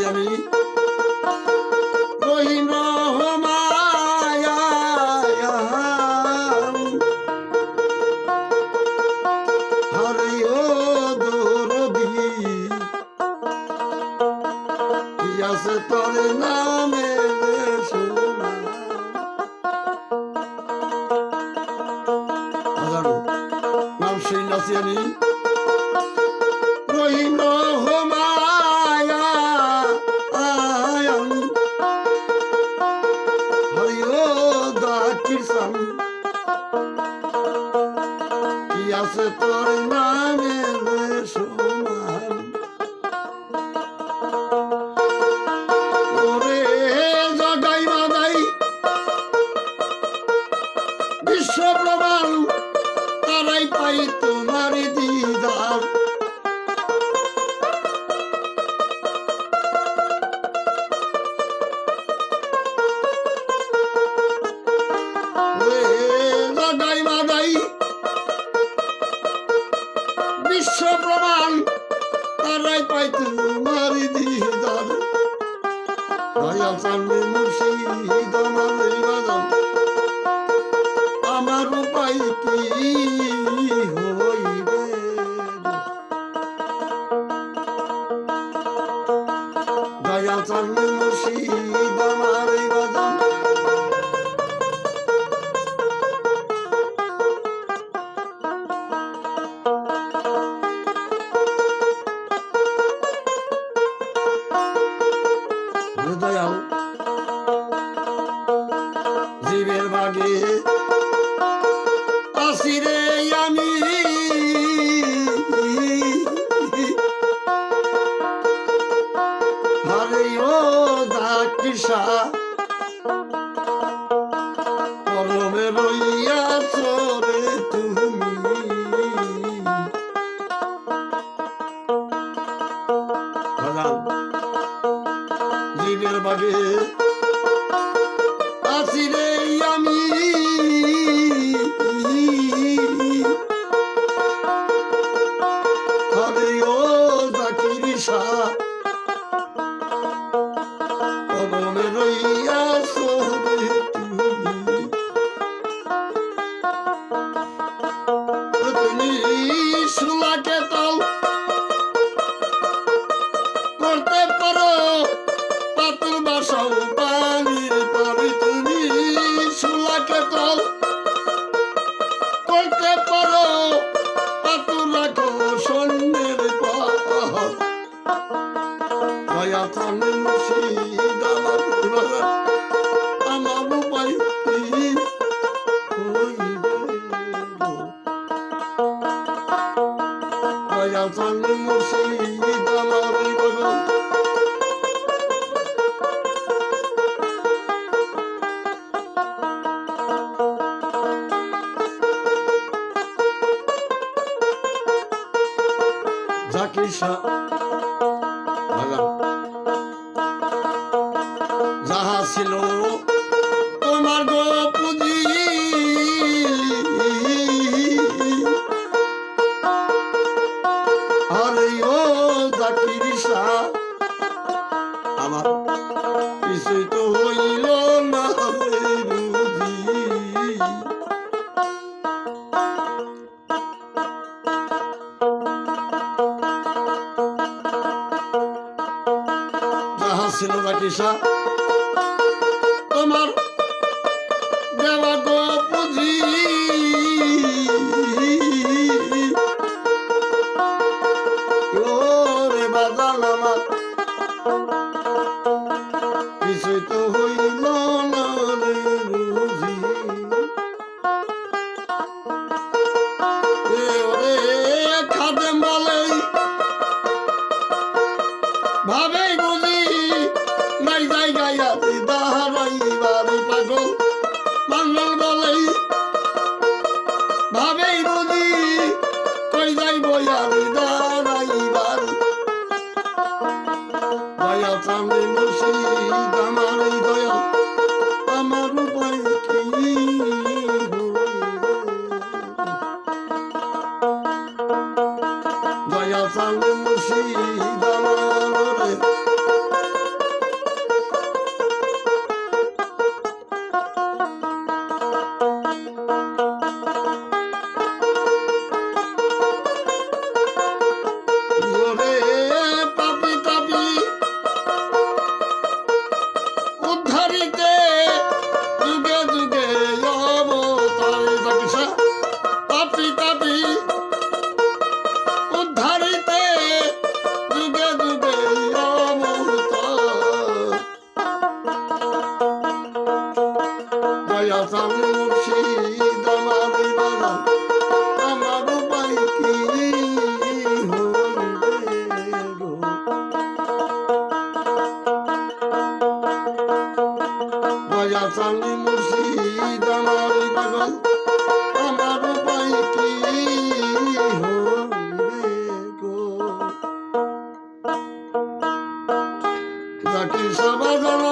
শুনাছি আমি। রহিম আছে তোর নামে নাম শুনাছি আমি। রহিম কি আছে বিশ্ব প্রমাণ তারাই পাইতে মারি দিদার দয়াল সামনে মুর্শিদ আমার বাজান আমার উপায় কি? জীবের বাগে। আসিরে আমি। হরে ও দাকিসা পরমে রইয়া চরে তুমি। জীবের বাগে। আছি রে আমি। হরে ও জাকির শাহ। করতে পারো দয়া থামে মুর্শিদ আমার বাবা, আমার উপায় কি হইবে গো? দয়া ছিল। তোমার গো পুঁজি আরে ও জাকির আমার কিছুই তো হইল না ছিল রাকিসা তোমার 对对 আমার